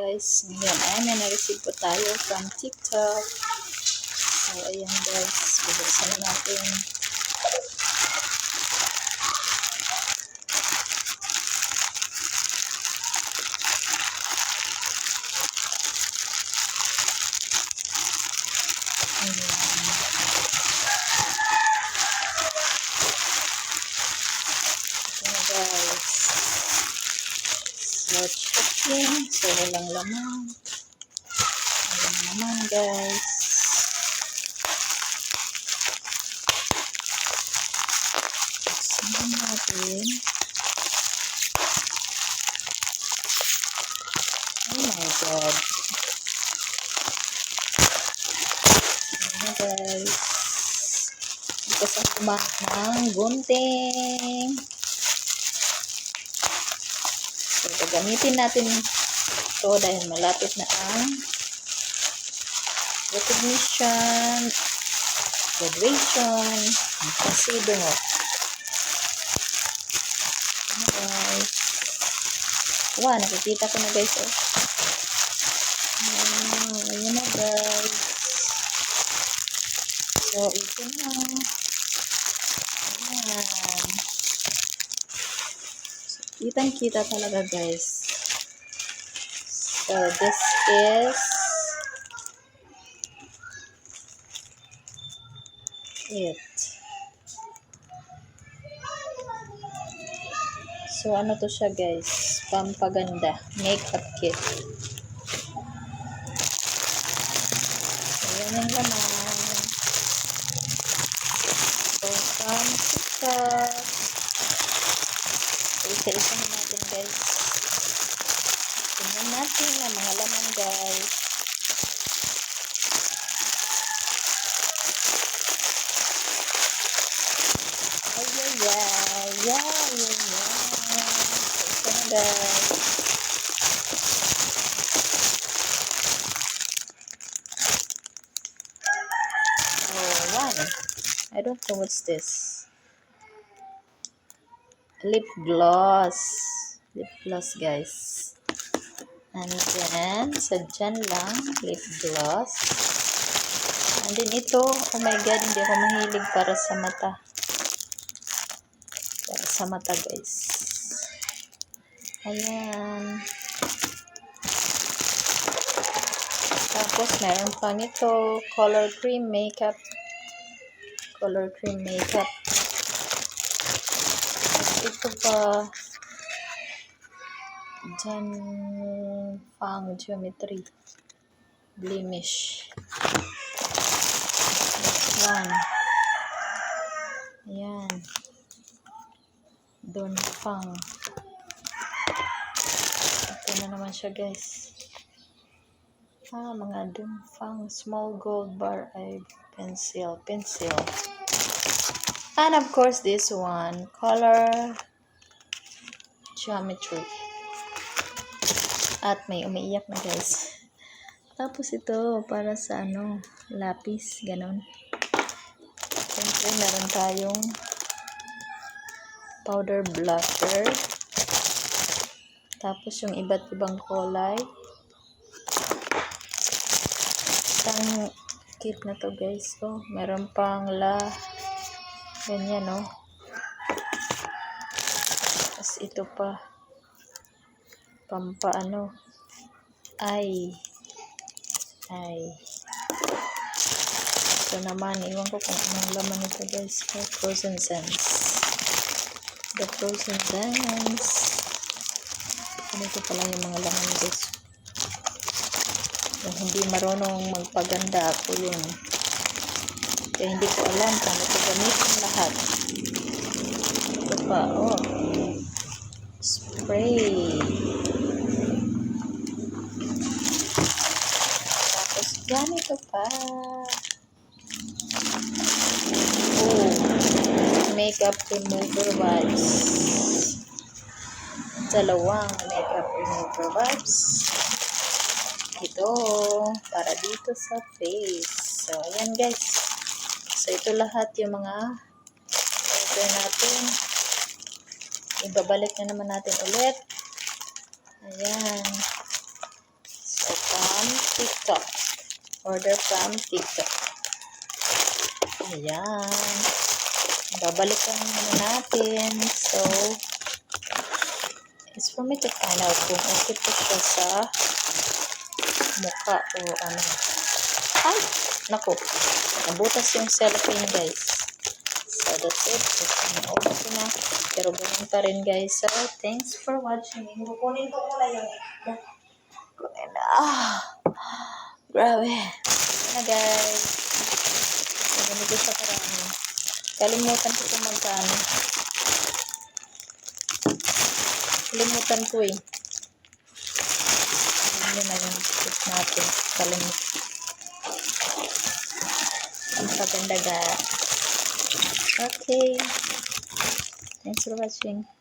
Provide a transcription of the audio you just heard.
guys. Ngayon ay may na-receive po tayo from TikTok. So, ayan guys. Bubuksan na natin. Walang laman. Walang laman, guys. Buksan natin. Oh my God. Ayan, guys. Ang kumain ng gunting. So, gagamitin natin ito dahil malapit na ang recognition, graduation, pasido mo. Ano guys? Wow, nakikita ko na guys. Oh. Wow, ayan na guys. So, ito na. Ayan. Kitang-kita talaga guys. So, this is it. So, ano to siya guys? Pampaganda. Makeup kit. So, yan yung laman. So, TikTok. So, isa-isahin natin guys. Guys. Oh. I don't know what's this. Lip gloss. Lip gloss, guys. And then, sadyan lang, lip gloss. And then ito, oh my god, hindi ako mahilig para sa mata. Para sa mata, guys. Ayan. Tapos, meron pa nito, color cream makeup. Color cream makeup. Ito pa, Fang Geometry. Blemish. Next one. Ayan. Don Fang. Ito na naman siya guys. Ah, mga Don Fang small gold bar eye pencil. Pencil. And of course, this one, color geometry. At may umiiyak na guys. Tapos ito, para sa ano, lapis, ganon. Siyempre, meron tayong powder blusher. Tapos yung iba't ibang kulay. Isang kit na to guys. Oh, meron pang la Ganyan, no? Tapos ito pa. Pampa, ano? Ay. Ay. Ito naman, iwan ko kung anong laman ito, guys. Oh, frozen sense. The frozen sense. Ganito pala yung mga laman, guys. Kung hindi marunong magpaganda ako yun. Kaya hindi ko alam paano ko gamitin lahat. Ito pa, oh. Spray. Tapos ganito Oh. Makeup remover wipes. Dalawang makeup remover wipes. Ito, para dito sa face. So, ayan guys. So, ito lahat yung mga order natin. Ibabalik na naman natin ulit. Ayan. TikTok. Order from TikTok. Ayan. Babalikan muna natin. So, it's for me to find out kung okay po siya sa mukha o ano. Ay! Naku. Nabutas yung cellophane, guys. So, that's it. Just open ko na. Pero ganun pa rin, guys. So, thanks for watching. Kukunin ko muna yung... Kukunin na. Ah! Grabe. Ayan na, guys. So, ganito siya karami. Kalimutan ko kung magkano. Kalimutan ko eh. Ano na yung tip natin. Kalimutan. Ang paganda, guys. Okay. Thanks for watching.